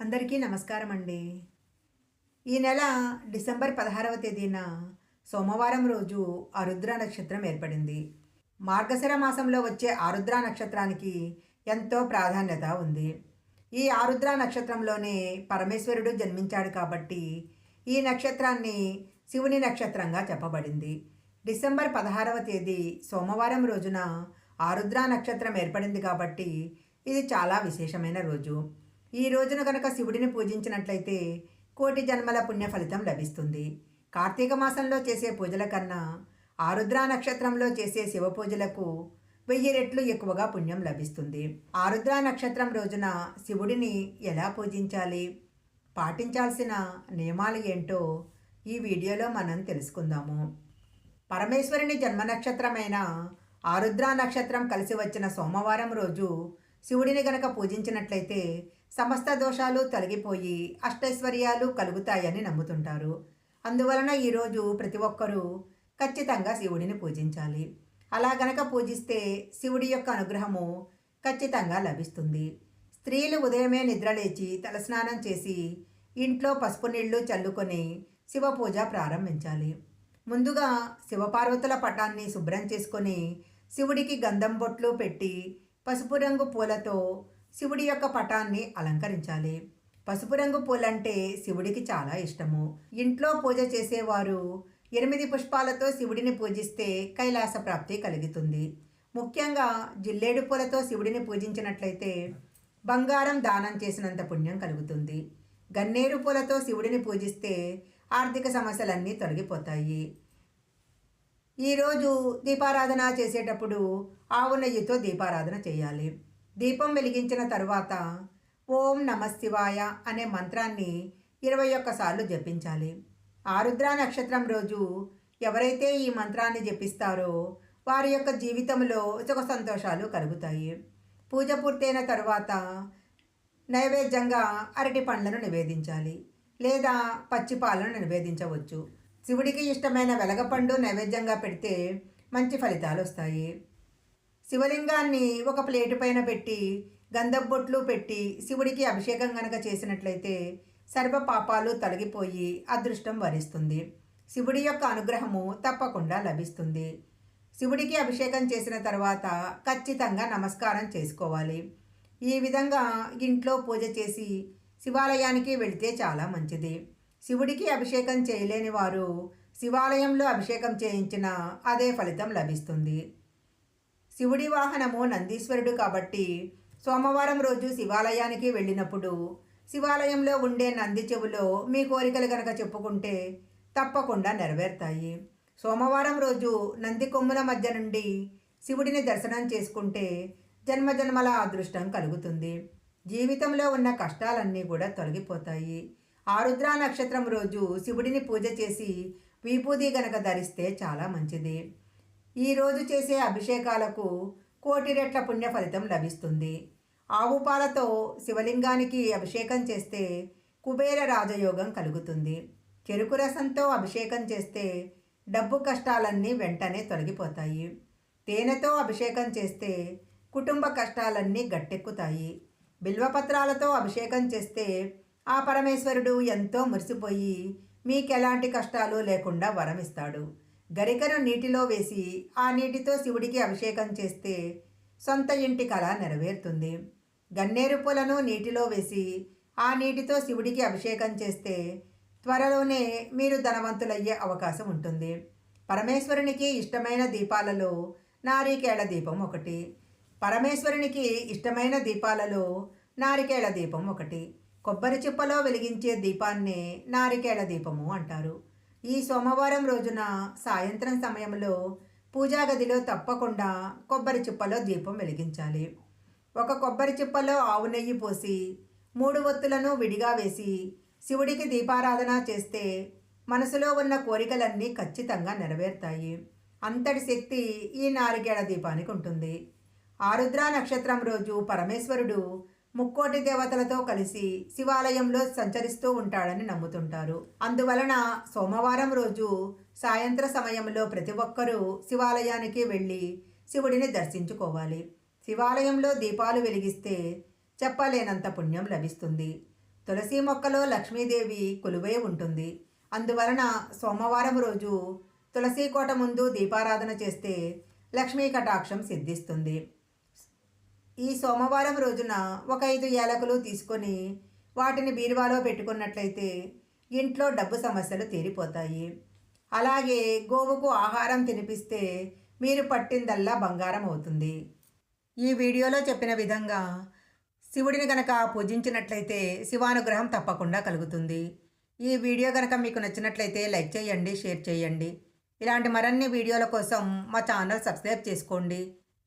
అందరికీ నమస్కారం అండి ఈ నెల డిసెంబర్ పదహారవ తేదీన సోమవారం రోజు ఆరుద్ర నక్షత్రం ఏర్పడింది. మార్గశిర మాసంలో వచ్చే ఆరుద్ర నక్షత్రానికి ఎంతో ప్రాధాన్యత ఉంది. ఈ ఆరుద్ర నక్షత్రంలోనే పరమేశ్వరుడు జన్మించాడు కాబట్టి ఈ నక్షత్రాన్ని శివుని నక్షత్రంగా చెప్పబడింది. డిసెంబర్ పదహారవ తేదీ సోమవారం రోజున ఆరుద్ర నక్షత్రం ఏర్పడింది కాబట్టి ఇది చాలా విశేషమైన రోజు. ఈ రోజున కనుక శివుడిని పూజించినట్లయితే కోటి జన్మల పుణ్య ఫలితం లభిస్తుంది. కార్తీక మాసంలో చేసే పూజల కన్నా ఆరుద్ర నక్షత్రంలో చేసే శివ పూజలకు వెయ్యి రెట్లు ఎక్కువగా పుణ్యం లభిస్తుంది. ఆరుద్ర నక్షత్రం రోజున శివుడిని ఎలా పూజించాలి? పాటించాల్సిన నియమాలు ఏంటో ఈ వీడియోలో మనం తెలుసుకుందాము. పరమేశ్వరుని జన్మ నక్షత్రమైన ఆరుద్ర నక్షత్రం కలిసి వచ్చిన సోమవారం రోజు శివుడిని గనక పూజించినట్లయితే సమస్త దోషాలు తొలగిపోయి అష్టైశ్వర్యాలు కలుగుతాయని నమ్ముతుంటారు. అందువలన ఈరోజు ప్రతి ఒక్కరూ ఖచ్చితంగా శివుడిని పూజించాలి. అలా గనక పూజిస్తే శివుడి యొక్క అనుగ్రహము ఖచ్చితంగా లభిస్తుంది. స్త్రీలు ఉదయమే నిద్రలేచి తలస్నానం చేసి ఇంట్లో పసుపు నీళ్ళు చల్లుకొని శివ పూజ ప్రారంభించాలి. ముందుగా శివపార్వతుల పటాన్ని శుభ్రం చేసుకొని శివుడికి గంధం బొట్లు పెట్టి పసుపు రంగు పూలతో శివుడి యొక్క పటాన్ని అలంకరించాలి. పసుపు రంగు పూలంటే శివుడికి చాలా ఇష్టము. ఇంట్లో పూజ చేసేవారు ఎనిమిది పుష్పాలతో శివుడిని పూజిస్తే కైలాస ప్రాప్తి కలుగుతుంది. ముఖ్యంగా జిల్లేడు పూలతో శివుడిని పూజించినట్లయితే బంగారం దానం చేసినంత పుణ్యం కలుగుతుంది. గన్నేరు పూలతో శివుడిని పూజిస్తే ఆర్థిక సమస్యలన్నీ తొలగిపోతాయి. ఈరోజు దీపారాధన చేసేటప్పుడు ఆవు నెయ్యితో దీపారాధన చేయాలి. దీపం వెలిగించిన తరువాత ఓం నమశివాయ అనే మంత్రాన్ని ఇరవై ఒక్కసార్లు జపించాలి. ఆరుద్ర నక్షత్రం రోజు ఎవరైతే ఈ మంత్రాన్ని జపిస్తారో వారి యొక్క జీవితంలో సుఖ సంతోషాలు కలుగుతాయి. పూజ పూర్తయిన తరువాత నైవేద్యంగా అరటి పండ్లను నివేదించాలి లేదా పచ్చి పాలను నివేదించవచ్చు. శివుడికి ఇష్టమైన వెలగపండు నైవేద్యంగా పెడితే మంచి ఫలితాలు వస్తాయి. శివలింగాన్ని ఒక ప్లేటు పైన పెట్టి గంధబొట్లు పెట్టి శివుడికి అభిషేకం గనక చేసినట్లయితే సర్వ పాపాలు తొలగిపోయి అదృష్టం వరిస్తుంది. శివుడి యొక్క అనుగ్రహము తప్పకుండా లభిస్తుంది. శివుడికి అభిషేకం చేసిన తర్వాత ఖచ్చితంగా నమస్కారం చేసుకోవాలి. ఈ విధంగా ఇంట్లో పూజ చేసి శివాలయానికి వెళితే చాలా మంచిది. శివుడికి అభిషేకం చేయలేని వారు శివాలయంలో అభిషేకం చేయించిన అదే ఫలితం లభిస్తుంది. శివుడి వాహనము నందీశ్వరుడు కాబట్టి సోమవారం రోజు శివాలయానికి వెళ్ళినప్పుడు శివాలయంలో ఉండే నంది చెవులో మీ కోరికలు కనుక చెప్పుకుంటే తప్పకుండా నెరవేరుతాయి. సోమవారం రోజు నంది కొమ్ముల మధ్య నుండి శివుడిని దర్శనం చేసుకుంటే జన్మజన్మల అదృష్టం కలుగుతుంది. జీవితంలో ఉన్న కష్టాలన్నీ కూడా తొలగిపోతాయి. ఆరుద్ర నక్షత్రం రోజు శివుడిని పూజ చేసి విభూది గనక ధరిస్తే చాలా మంచిది. ఈరోజు చేసే అభిషేకాలకు కోటి రెట్ల పుణ్య ఫలితం లభిస్తుంది. ఆవు పాలతో శివలింగానికి అభిషేకం చేస్తే కుబేర రాజయోగం కలుగుతుంది. చెరుకు రసంతో అభిషేకం చేస్తే డబ్బు కష్టాలన్నీ వెంటనే తొలగిపోతాయి. తేనెతో అభిషేకం చేస్తే కుటుంబ కష్టాలన్నీ గట్టెక్కుతాయి. బిల్వపత్రాలతో అభిషేకం చేస్తే ఆ పరమేశ్వరుడు ఎంతో మురిసిపోయి మీకెలాంటి కష్టాలు లేకుండా వరమిస్తాడు. గరికను నీటిలో వేసి ఆ నీటితో శివుడికి అభిషేకం చేస్తే సొంత ఇంటి కళ నెరవేరుతుంది. గన్నేరు పూలను నీటిలో వేసి ఆ నీటితో శివుడికి అభిషేకం చేస్తే త్వరలోనే మీరు ధనవంతులయ్యే అవకాశం ఉంటుంది. పరమేశ్వరునికి ఇష్టమైన దీపాలలో నారికేళ దీపం ఒకటి. పరమేశ్వరునికి ఇష్టమైన దీపాలలో నారికేళ దీపం ఒకటి. కొబ్బరి చిప్పలో వెలిగించే దీపాన్నే నారికేళ దీపము అంటారు. ఈ సోమవారం రోజున సాయంత్రం సమయంలో పూజా గదిలో తప్పకుండా కొబ్బరి చిప్పలో దీపం వెలిగించాలి. ఒక కొబ్బరి చిప్పలో ఆవు నెయ్యి పోసి మూడు ఒత్తులను విడిగా వేసి శివుడికి దీపారాధన చేస్తే మనసులో ఉన్న కోరికలన్నీ ఖచ్చితంగా నెరవేరుతాయి. అంతటి శక్తి ఈ నారికేళ దీపానికి ఉంటుంది. ఆరుద్ర నక్షత్రం రోజు పరమేశ్వరుడు ముక్కోటి దేవతలతో కలిసి శివాలయంలో సంచరిస్తూ ఉంటాడని నమ్ముతుంటారు. అందువలన సోమవారం రోజు సాయంత్ర సమయంలో ప్రతి ఒక్కరూ శివాలయానికి వెళ్ళి శివుడిని దర్శించుకోవాలి. శివాలయంలో దీపాలు వెలిగిస్తే చెప్పలేనంత పుణ్యం లభిస్తుంది. తులసి మొక్కలో లక్ష్మీదేవి కొలువై ఉంటుంది. అందువలన సోమవారం రోజు తులసి కోట ముందు దీపారాధన చేస్తే లక్ష్మీ కటాక్షం సిద్ధిస్తుంది. ఈ సోమవారం రోజున ఒక ఐదు యాలకులు తీసుకొని వాటిని బీరువాలో పెట్టుకున్నట్లయితే ఇంట్లో డబ్బు సమస్యలు తీరిపోతాయి. అలాగే గోవుకు ఆహారం తినిపిస్తే మీరు పట్టిందల్లా బంగారం అవుతుంది. ఈ వీడియోలో చెప్పిన విధంగా శివుడిని గనక పూజించినట్లయితే శివానుగ్రహం తప్పకుండా కలుగుతుంది. ఈ వీడియో కనుక మీకు నచ్చినట్లయితే లైక్ చేయండి షేర్ చేయండి. ఇలాంటి మరిన్ని వీడియోల కోసం మా ఛానల్ సబ్స్క్రైబ్ చేసుకోండి.